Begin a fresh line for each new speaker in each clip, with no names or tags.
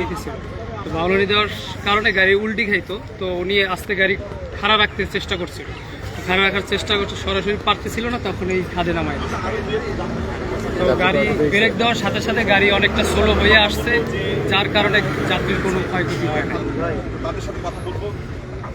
দিতেছিল তো মাউলানি দেওয়ার কারণে গাড়ি উল্টি খাইতো তো উনি আস্তে গাড়ি খাড়া রাখতে চেষ্টা করছিল। খাড়া রাখার চেষ্টা করছে সরাসরি পারতেছিল না তখন এই খাদে নামায়। তো গাড়ি ব্রেক দেওয়ার সাথে সাথে গাড়ি অনেকটা স্লো হয়ে আসছে যার কারণে যাত্রীর কোনো ক্ষয়ক্ষতি হয় না।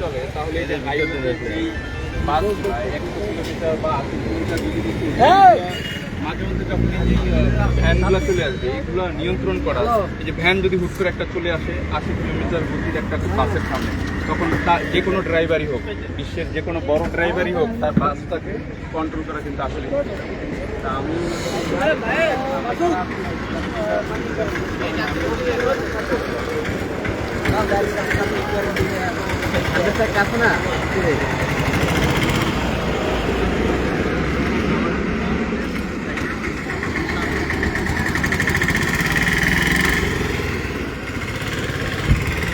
চলে তাহলে এই যে হাইওয়ে এই পাঁচ বা একশো কিলোমিটার বা আশি কিলোমিটার মাঝে মধ্যে যখন এই যে চলে আসবে এইগুলো নিয়ন্ত্রণ করা এই যে ভ্যান যদি হুট করে একটা চলে আসে আশি কিলোমিটার গতির একটা বাসের সামনে তখন তার যে কোনো ড্রাইভারই হোক বিশ্বের যে কোনো বড় ড্রাইভারই হোক তার বাসটাকে কন্ট্রোল করা কিন্তু আসলে তা আমি